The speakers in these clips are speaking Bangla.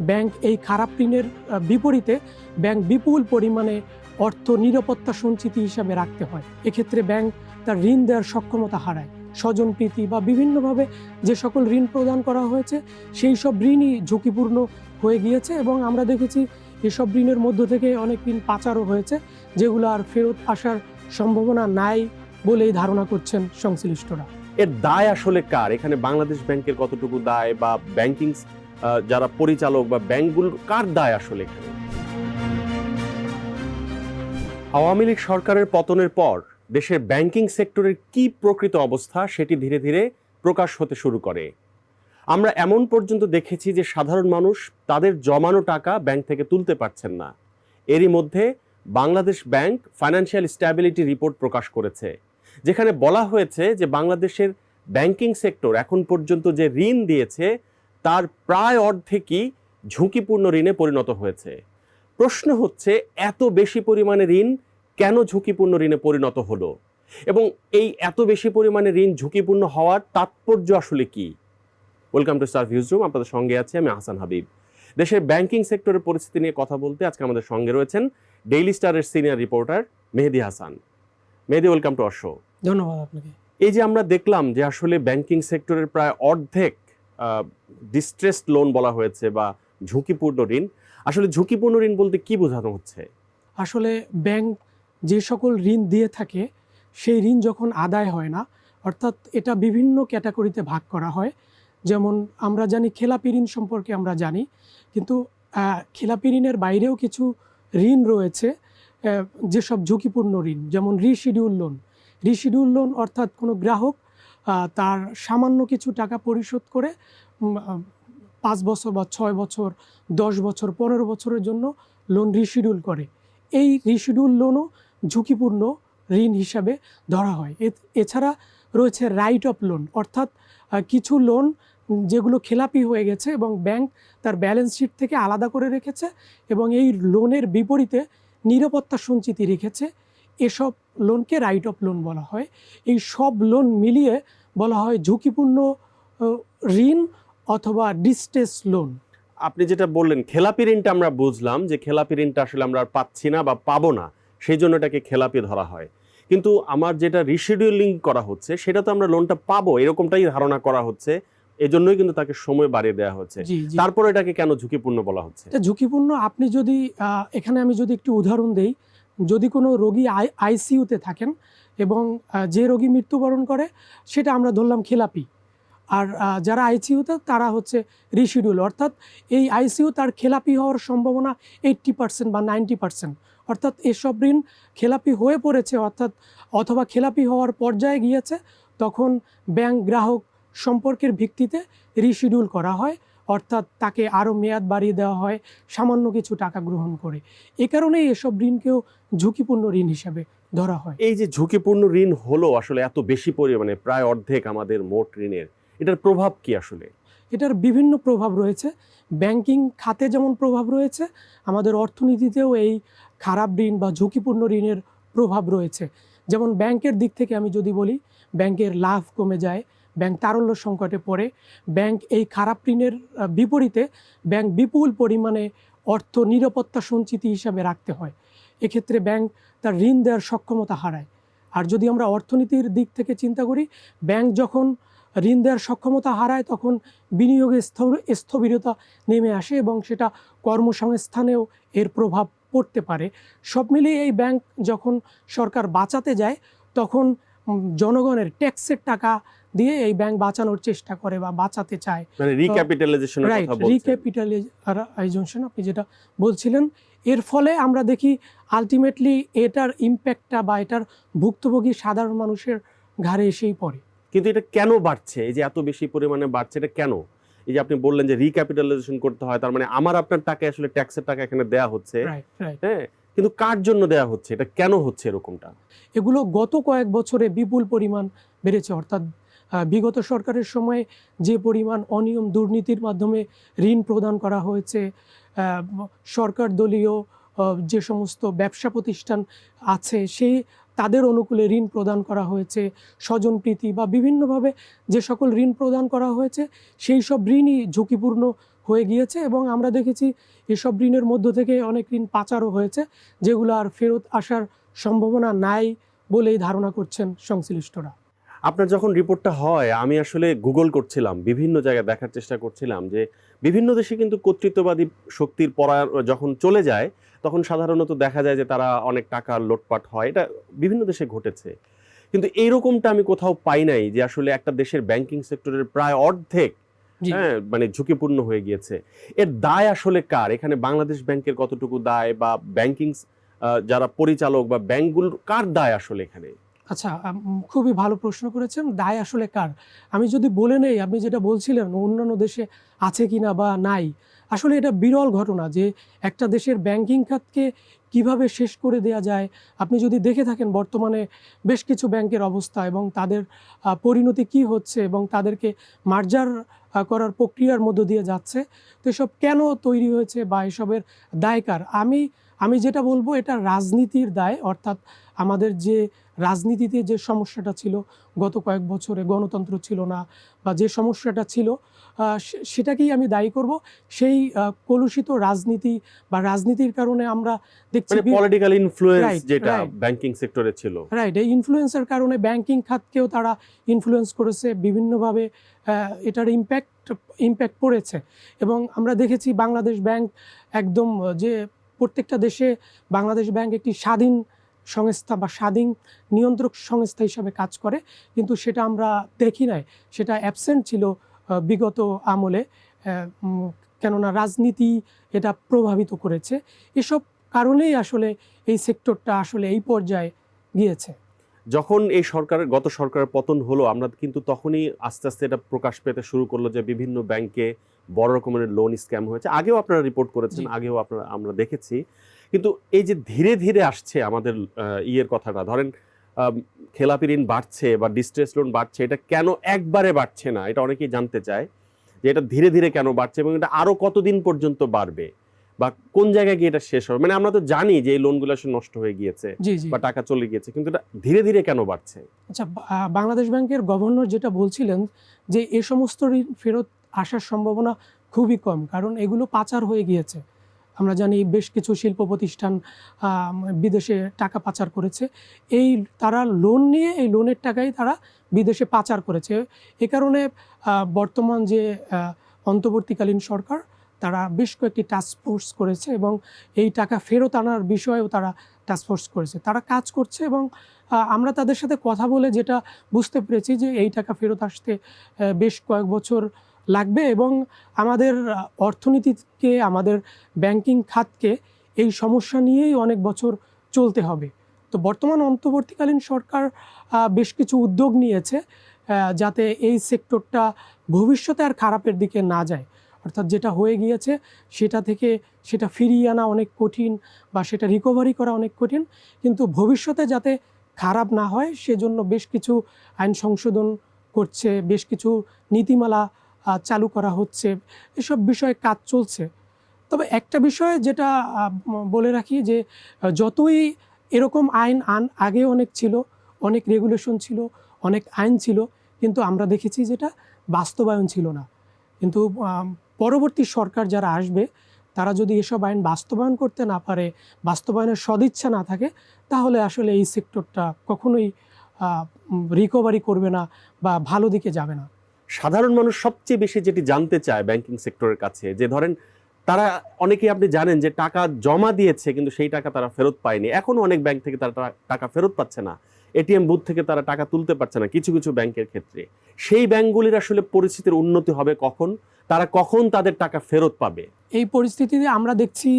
ব্যাংক এই খারাপ ঋণের বিপরীতে ব্যাংক বিপুল পরিমাণে অর্থ নিরাপত্তা সঞ্চিতি হিসাবে রাখতে হয়। এক্ষেত্রে ব্যাংক তার ঋণ দেওয়ার সক্ষমতা হারায়। স্বজনপ্রীতি বা বিভিন্নভাবে যে সকল ঋণ প্রদান করা হয়েছে, সেই সব ঋণই ঝুঁকিপূর্ণ হয়ে গিয়েছে এবং আমরা দেখেছি এসব ঋণের মধ্য থেকে অনেক ঋণ পাচারও হয়েছে, যেগুলো আর ফেরত আসার সম্ভাবনা নাই বলেই ধারণা করছেন সংশ্লিষ্টরা। এর দায় আসলে কার? এখানে বাংলাদেশ ব্যাংকের কতটুকু দায় বা ব্যাংকিং যারা পরিচালক বা ব্যাংকগুলোর কার দায় আসলে এখানে? আওয়ামী লীগ সরকারের পতনের পর দেশের ব্যাংকিং সেক্টরের কি প্রকৃত অবস্থা সেটি ধীরে ধীরে প্রকাশ হতে শুরু করে। আমরা এমন পর্যন্ত দেখেছি যে সাধারণ মানুষ তাদের জমানো টাকা ব্যাংক থেকে তুলতে পারছেন না। এরই মধ্যে Bangladesh bank financial stability report প্রকাশ করেছে, যেখানে বলা হয়েছে যে বাংলাদেশের ব্যাংকিং সেক্টর এখন পর্যন্ত যে ঋণ দিয়েছে তার প্রায় অর্ধেকই ঝুঁকিপূর্ণ ঋণে পরিণত হয়েছে। প্রশ্ন হচ্ছে এত বেশি পরিমাণে ঋণ কেন ঝুঁকিপূর্ণ ঋণে পরিণত হলো? এবং এই এত বেশি পরিমাণে ঋণ ঝুঁকিপূর্ণ হওয়ার তাৎপর্য আসলে কি? Welcome to star views room আপনাদের সঙ্গে আছি আমি হাসান হাবিব। দেশের ব্যাংকিং সেক্টরের পরিস্থিতি নিয়ে কথা বলতে আজকে আমাদের সঙ্গে রয়েছেন ডেইলি স্টারের senior reporter Mehedi Hasan. Mehedi welcome to অশো ধন্যবাদ আপনাকে। এই যে আমরা দেখলাম যে আসলে ব্যাংকিং সেক্টরের প্রায় অর্ধেক ডিস্ট্রেসড লোন বলা হয়েছে বা ঝুঁকিপূর্ণ ঋণ। আসলে ঝুঁকিপূর্ণ ঋণ বলতে কি বোঝানো হচ্ছে? আসলে ব্যাংক যে সকল ঋণ দিয়ে থাকে, সেই ঋণ যখন আদায় হয় না, অর্থাৎ এটা বিভিন্ন ক্যাটাগরিতে ভাগ করা হয়। যেমন আমরা জানি খেলাপি ঋণ সম্পর্কে আমরা জানি, কিন্তু খেলাপি ঋণের বাইরেও কিছু ঋণ রয়েছে যেসব ঝুঁকিপূর্ণ ঋণ, যেমন রিশিডিউল লোন রিশিডিউল লোন অর্থাৎ কোনো গ্রাহক তার সামান্য কিছু টাকা পরিশোধ করে পাঁচ বছর বা ছয় বছর, দশ বছর, পনেরো বছরের জন্য লোন রিশিডিউল করে। এই রিশিডিউল লোনও ঝুঁকিপূর্ণ ঋণ হিসাবে ধরা হয়। এছাড়া রয়েছে রাইট অফ লোন অর্থাৎ কিছু লোন যেগুলো খেলাপি হয়ে গেছে এবং ব্যাংক তার ব্যালেন্স শিট থেকে আলাদা করে রেখেছে এবং এই লোনের বিপরীতে নিরাপত্তা সঞ্চিতি রেখেছে। এসব লোনকে রাইট অফ লোন বলা হয়। এই সব লোন মিলিয়ে বলা হয় ঝুঁকিপূর্ণ ঋণ অথবা ডিস্টেস লোন আপনি যেটা বললেন খেলাপি ঋণটা আমরা বুঝলাম যে খেলাপি ঋণটা আসলে আমরা আর পাচ্ছি না বা পাবো না সেই জন্য এটাকে খেলাপি ধরা হয়। কিন্তু আমার যেটা রিশিডিউলিং করা হচ্ছে সেটা তো আমরা লোনটা পাবো এরকমটাই ধারণা করা হচ্ছে এজন্যই কিন্তু তাকে সময় বাড়িয়ে দেওয়া হচ্ছে। তারপর এটাকে কেন ঝুঁকিপূর্ণ বলা হচ্ছে? ঝুঁকিপূর্ণ আপনি যদি এখানে আমি যদি একটু উদাহরণ দেই যদি কোনো রোগী আই আইসিইউতে থাকেন এবং যে রোগী মৃত্যুবরণ করে, সেটা আমরা ধরলাম খেলাপি। আর যারা আইসিইউতে, তারা হচ্ছে রিশিডিউল। অর্থাৎ এই আইসিইউ তার খেলাপি হওয়ার সম্ভাবনা এইট্টি পার্সেন্ট বা নাইনটি পার্সেন্ট। অর্থাৎ এসব ঋণ খেলাপি হয়ে পড়েছে, অর্থাৎ অথবা খেলাপি হওয়ার পর্যায়ে গিয়েছে, তখন ব্যাংক গ্রাহক সম্পর্কের ভিত্তিতে রিশিডিউল করা হয়। অর্থাৎ তাকে আরও মেয়াদ বাড়িয়ে দেওয়া হয় সামান্য কিছু টাকা গ্রহণ করে। এ কারণেই এসব ঋণকেও ঝুঁকিপূর্ণ ঋণ হিসাবে ধরা হয়। এই যে ঝুঁকিপূর্ণ ঋণ হলো আসলে এত বেশি পরিমাণে প্রায় অর্ধেক আমাদের মোট ঋণের এটার প্রভাব কি আসলে? এটার বিভিন্ন প্রভাব রয়েছে। ব্যাংকিং খাতে যেমন প্রভাব রয়েছে আমাদের অর্থনীতিতেও এই খারাপ ঋণ বা ঝুঁকিপূর্ণ ঋণের প্রভাব রয়েছে। যেমন ব্যাংকের দিক থেকে আমি যদি বলি ব্যাংকের লাভ কমে যায় ব্যাংক তারল্য সংকটে পড়ে। ব্যাংক এই খারাপ ঋণের বিপরীতে ব্যাংক বিপুল পরিমাণে অর্থ নিরাপত্তা সঞ্চিতি হিসাবে রাখতে হয়। এক্ষেত্রে ব্যাংক তার ঋণ দেওয়ার সক্ষমতা হারায়। আর যদি আমরা অর্থনীতির দিক থেকে চিন্তা করি, ব্যাংক যখন ঋণ দেওয়ার সক্ষমতা হারায়, তখন বিনিয়োগে স্থ- স্থবিরতা নেমে আসে এবং সেটা কর্মসংস্থানেও এর প্রভাব পড়তে পারে। সব মিলিয়ে এই ব্যাংক যখন সরকার বাঁচাতে যায়, তখন জনগণের ট্যাক্সের টাকা দিয়ে এই ব্যাংক বাঁচানোর চেষ্টা করে বা বাঁচাতে চায়। মানে রিক্যাপিটালাইজেশনের কথা বলছেন রিক্যাপিটালাইজেশন আপনি যেটা বলছিলেন এর ফলে আমরা দেখি আলটিমেটলি এটার ইম্প্যাক্টটা বা এটার ভুক্তভোগী সাধারণ মানুষের ঘাড়ে এসেই পড়ে। কিন্তু এটা কেন বাড়ছে? এই যে এত বেশি পরিমাণে বাড়ছে এটা কেন? এই যে আপনি বললেন যে রিক্যাপিটালাইজেশন করতে হয় তার মানে আমার আপনার টাকা আসলে ট্যাক্সের টাকা এখানে দেয়া হচ্ছে। হ্যাঁ কিন্তু কার জন্য দেয়া হচ্ছে? এটা কেন হচ্ছে এরকমটা? এগুলো গত কয়েক বছরে বিপুল পরিমাণ বেড়েছে অর্থাৎ বিগত সরকারের সময়ে যে পরিমাণ অনিয়ম দুর্নীতির মাধ্যমে ঋণ প্রদান করা হয়েছে সরকার দলীয় যে সমস্ত ব্যবসা প্রতিষ্ঠান আছে, সেই তাদের অনুকূলে ঋণ প্রদান করা হয়েছে স্বজনপ্রীতি বা বিভিন্নভাবে যে সকল ঋণ প্রদান করা হয়েছে, সেই সব ঋণই ঝুঁকিপূর্ণ হয়ে গিয়েছে এবং আমরা দেখেছি এসব ঋণের মধ্য থেকে অনেক ঋণ পাচারও হয়েছে, যেগুলো আর ফেরত আসার সম্ভাবনা নাই বলেই ধারণা করছেন সংশ্লিষ্টরা। আপনার যখন রিপোর্টটা হয় আমি আসলে গুগল করছিলাম বিভিন্ন জায়গায় দেখার চেষ্টা করছিলাম যে বিভিন্ন দেশে কিন্তু কর্তৃত্ববাদী শক্তির পরা যখন চলে যায় তখন সাধারণত দেখা যায় যে তারা অনেক টাকা লোটপাট হয়। এটা বিভিন্ন দেশে ঘটেছে। কিন্তু এইরকমটা আমি কোথাও পাই নাই যে আসলে একটা দেশের ব্যাংকিং সেক্টরের প্রায় অর্ধেক হ্যাঁ মানে ঝুঁকিপূর্ণ হয়ে গিয়েছে। এর দায় আসলে কার? এখানে বাংলাদেশ ব্যাংকের কতটুকু দায় বা ব্যাংকিং যারা পরিচালক বা ব্যাংকগুলোর কার দায় আসলে এখানে? আচ্ছা খুবই ভালো প্রশ্ন করেছেন, দায় আসলে কার? আমি যদি বলে নেই, আপনি যেটা বলছিলেন, অন্যান্য দেশে আছে কিনা বা নাই, আসলে এটা বিরল ঘটনা যে একটা দেশের ব্যাংকিং খাতকে কীভাবে শেষ করে দেয়া যায়। আপনি যদি দেখে থাকেন বর্তমানে বেশ কিছু ব্যাংকের অবস্থা এবং তাদের পরিণতি কি হচ্ছে এবং তাদেরকে মার্জার করার প্রক্রিয়ার মধ্য দিয়ে যাচ্ছে, তো এসব কেন তৈরি হয়েছে বা এসবের দায়কার আমি আমি যেটা বলব এটা রাজনীতির দায় অর্থাৎ আমাদের যে রাজনীতিতে যে সমস্যাটা ছিল গত কয়েক বছরে গণতন্ত্র ছিল না বা যে সমস্যাটা ছিল সেটাকেই আমি দায়ী করব। সেই কলুষিত রাজনীতি বা রাজনীতির কারণে আমরা দেখছি মানে পলিটিক্যাল ইনফ্লুয়েন্স যেটা. ব্যাংকিং সেক্টরে ছিল। রাইট এই ইনফ্লুয়েন্সের কারণে ব্যাংকিং খাতকেও তারা ইনফ্লুয়েন্স করেছে বিভিন্নভাবে এটার ইম্প্যাক্ট ইম্প্যাক্ট পড়েছে। এবং আমরা দেখেছি বাংলাদেশ ব্যাংক একদম যে প্রত্যেকটা দেশে বাংলাদেশ ব্যাংক একটি স্বাধীন সংস্থা বা স্বাধীন নিয়ন্ত্রক সংস্থা হিসাবে কাজ করে, কিন্তু সেটা আমরা দেখি নাই। সেটা অ্যাবসেন্ট ছিল বিগত আমলে কেননা রাজনীতি এটা প্রভাবিত করেছে। এসব কারণেই আসলে এই সেক্টরটা আসলে এই পর্যায়ে গিয়েছে। যখন এই সরকারের গত সরকারের পতন হলো, আমরা কিন্তু তখনই আস্তে আস্তে এটা প্রকাশ পেতে শুরু করল যে বিভিন্ন ব্যাংকে বড় রকমের লোন স্ক্যাম হয়েছে। আগেও আপনারা রিপোর্ট করেছেন আগেও আপনারা আমরা দেখেছি। কিন্তু এই যে ধীরে ধীরে আসছে আমাদের ইয়ের কথাটা ধরেন খেলাপি ঋণ বাড়ছে বা ডিস্ট্রেস লোন বাড়ছে এটা কেন একবারে বাড়ছে না? এটা অনেকেই জানতে চায় যে এটা ধীরে ধীরে কেন বাড়ছে এবং এটা আরও কতদিন পর্যন্ত বাড়বে? বা কোন জায়গায় গিয়ে এটা শেষ হবে? মানে আমরা তো জানি যে এই লোনগুলো আসলে নষ্ট হয়ে গিয়েছে বা টাকা চলে গিয়েছে কিন্তু এটা ধীরে ধীরে কেন বাড়ছে? আচ্ছা বাংলাদেশ ব্যাংকের গভর্নর যেটা বলছিলেন যে এ সমস্ত ঋণ ফেরত আসার সম্ভাবনা খুবই কম, কারণ এগুলো পাচার হয়ে গিয়েছে। আমরা জানি বেশ কিছু শিল্প প্রতিষ্ঠান বিদেশে টাকা পাচার করেছে। এই তারা লোন নিয়ে, এই লোনের টাকাই তারা বিদেশে পাচার করেছে। এ কারণে বর্তমান যে অন্তর্বর্তীকালীন সরকার, তারা বেশ কয়েকটি টাস্ক ফোর্স করেছে এবং এই টাকা ফেরত আনার বিষয়েও তারা টাস্ক ফোর্স করেছে। তারা কাজ করছে এবং আমরা তাদের সাথে কথা বলে যেটা বুঝতে পেরেছি যে এই টাকা ফেরত আসতে বেশ কয়েক বছর লাগবে এবং আমাদের অর্থনীতিকে, আমাদের ব্যাংকিং খাতকে এই সমস্যা নিয়েই অনেক বছর চলতে হবে। তো বর্তমান অন্তর্বর্তীকালীন সরকার বেশ কিছু উদ্যোগ নিয়েছে যাতে এই সেক্টরটা ভবিষ্যতে আর খারাপের দিকে না যায়। অর্থাৎ যেটা হয়ে গিয়েছে, সেটা থেকে সেটা ফিরিয়ে আনা অনেক কঠিন বা সেটা রিকভারি করা অনেক কঠিন। কিন্তু ভবিষ্যতে যাতে খারাপ না হয়, সেজন্য বেশ কিছু আইন সংশোধন করছে, বেশ কিছু নীতিমালা চালু করা হচ্ছে, এসব বিষয়ে কাজ চলছে। তবে একটা বিষয় যেটা বলে রাখি যে, যতই এরকম আইন আন, আগে অনেক ছিল, অনেক রেগুলেশন ছিল, অনেক আইন ছিল, কিন্তু আমরা দেখেছি যেটা বাস্তবায়ন ছিল না। কিন্তু পরবর্তী সরকার যারা আসবে, তারা যদি এসব আইন বাস্তবায়ন করতে না পারে, বাস্তবায়নের সদিচ্ছা না থাকে, তাহলে আসলে এই সেক্টরটা কখনোই রিকভারি করবে না বা ভালো দিকে যাবে না। সাধারণ মানুষ সবচেয়ে বেশি যেটি জানতে চায় ব্যাংকিং সেক্টরের কাছে, যে ধরেন তারা, অনেকেই আপনি জানেন যে টাকা জমা দিয়েছে কিন্তু সেই টাকা তারা ফেরত পায়নি। এখনও অনেক ব্যাংক থেকে তারা টাকা ফেরত পাচ্ছে না। এটিএম বুথ থেকে তারা টাকা তুলতে পারছে না কিছু কিছু ব্যাংকের ক্ষেত্রে। সেই ব্যাংকগুলির আসলে পরিস্থিতির উন্নতি হবে কখন? তারা কখন তাদের টাকা ফেরত পাবে? এই পরিস্থিতিতে আমরা দেখছি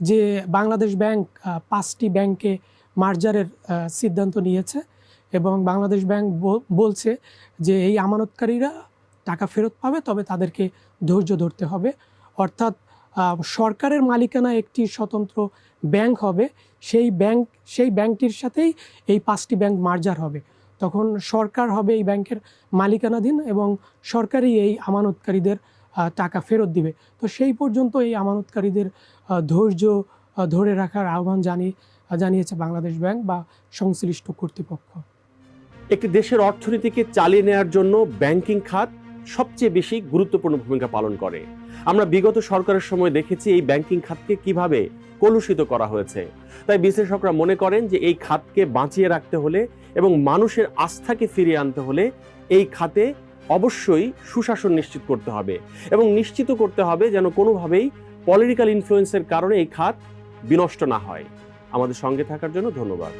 যে বাংলাদেশ ব্যাংক পাঁচটি ব্যাংকে মার্জারের সিদ্ধান্ত নিয়েছে। এবং বাংলাদেশ ব্যাংক বলছে যে এই আমানতকারীরা টাকা ফেরত পাবে, তবে তাদেরকে ধৈর্য ধরতে হবে। অর্থাৎ সরকারের মালিকানা একটি স্বতন্ত্র ব্যাংক হবে, সেই ব্যাংক, সেই ব্যাংকটির সাথেই এই পাঁচটি ব্যাংক মার্জার হবে। তখন সরকার হবে এই ব্যাংকের মালিকানাধীন এবং সরকারই এই আমানতকারীদের টাকা ফেরত দিবে। তো সেই পর্যন্ত এই আমানতকারীদের ধৈর্য ধরে রাখার আহ্বান জানিয়ে জানিয়েছে বাংলাদেশ ব্যাংক বা সংশ্লিষ্ট কর্তৃপক্ষ। একটি দেশের অর্থনীতিকে চালিয়ে নেওয়ার জন্য ব্যাংকিং খাত সবচেয়ে বেশি গুরুত্বপূর্ণ ভূমিকা পালন করে। আমরা বিগত সরকারের সময় দেখেছি এই ব্যাংকিং খাতকে কীভাবে কলুষিত করা হয়েছে। তাই বিশ্লেষকরা মনে করেন যে এই খাতকে বাঁচিয়ে রাখতে হলে এবং মানুষের আস্থাকে ফিরিয়ে আনতে হলে এই খাতে অবশ্যই সুশাসন নিশ্চিত করতে হবে এবং নিশ্চিত করতে হবে যেন কোনোভাবেই পলিটিক্যাল ইনফ্লুয়েন্সের কারণে এই খাত বিনষ্ট না হয়। আমাদের সঙ্গে থাকার জন্য ধন্যবাদ।